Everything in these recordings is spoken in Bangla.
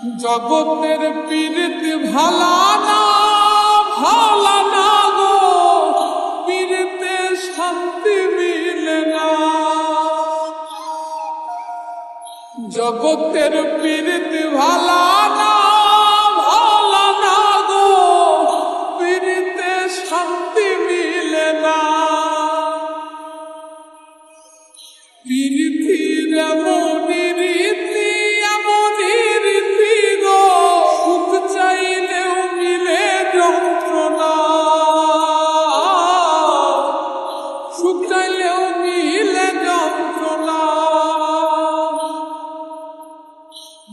জগতের পীড়িত ভালা না ভালা না গো। পীড়িতে শান্তি মিলে না। জগতের পীড়িত ভালা না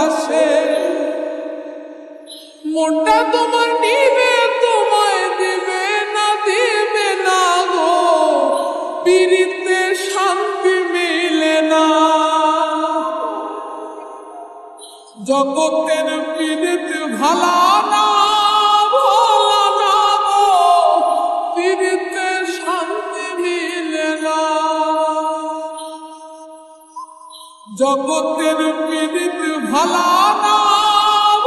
ভাসে মনটা তোমার নিবে, তোমায় দিবে না দিবে না গো। পীড়িতে শান্তি মিলে না। জগতের পীড়িত ভালা না। জগতের পীড়িত ভালা না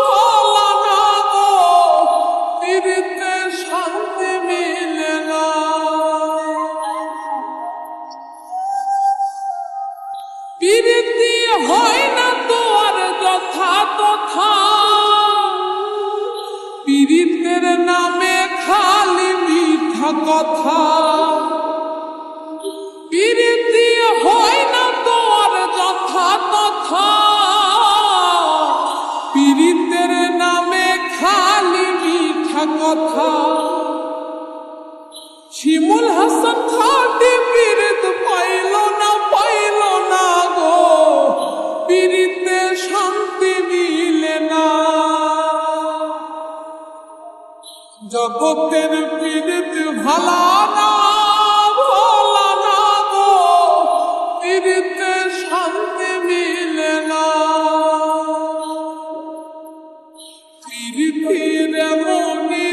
ভালা না গো পীড়িতে শান্তি মিলে না। পীড়িতি হয় না তো আর যথা তথা পীড়িতের নামে কথা শিমুল হাসান খাটি পীড়িত পাইল না পাইল না গো। পীড়িতে শান্তি মিলে না। জগতের পীড়িত ভালা না ভালা না গো। পীড়িতে শান্তি মিলে না। পীড়িতির এমনই